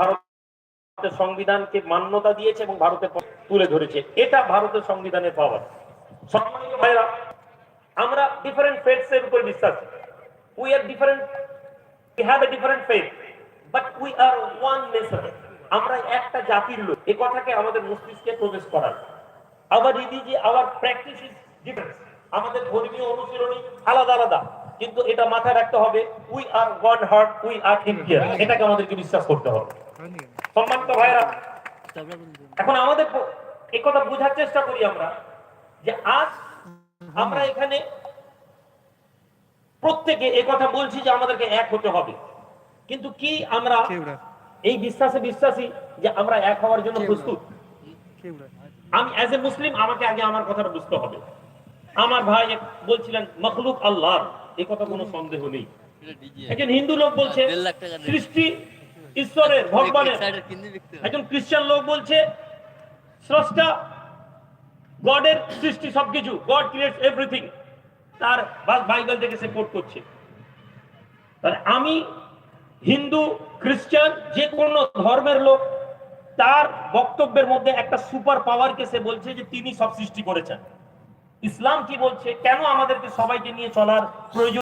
ভারতের সংবিধানকে মান্যতা দিয়েছে এবং ভারতের তুলে ধরেছে। এটা ভারতের সংবিধানের পাওয়ার সম্মানিত ভাইরা আমরা ডিফারেন্ট ফেথস এর উপর বিশ্বাস we are different we have a different faith, but we are one nation আমরা একটা জাতির লোক। এই কথাকে আমাদের মস্তিষ্কে প্রবেশ করার। আবার religion our practice is different আমাদের ধর্মীয় অনুশীলনী আলাদা আলাদা। কিন্তু এটা মাথায় রাখতে হবে we are God heart we are Indian এটাকে আমাদেরকে বিশ্বাস করতে হবে। সম্মানিত ভাইরা এখন আমাদের এই কথা বোঝার চেষ্টা করি আমরা যে আজ আমরা এখানে প্রত্যেকে এই কথা বলছি যে আমাদেরকে এক হতে হবে। কিন্তু কি আমরা এই বিশ্বাসে বিশ্বাসী যে আমরা এক হওয়ার জন্য প্রস্তুত? আমি অ্যাজ এ মুসলিম আমাকে আগে আমার কথাটা বুঝতে হবে। আমার ভাই বলছিলেন মখলুক আল্লাহর এই কথা কোনো সন্দেহ নেই। একজন হিন্দু লোক বলছে। সৃষ্টি ঈশ্বরের ভগবানের একজন খ্রিস্টান লোক বলছে স্রষ্টা গডের সৃষ্টি সবকিছু গড ক্রিয়েটস এভরিথিং তার বাইবেল থেকে সে কোট করছে। তাহলে আমি হিন্দু খ্রিস্টান যে কোনো ধর্মের লোক তার বক্তব্যের মধ্যে একটা সুপার পাওয়ারকে সে বলছে যে তিনি সব সৃষ্টি করেছেন। ইসলাম কি বলছে? কেন আমাদেরকে সবাইকে নিয়ে চলার প্রয়োজন?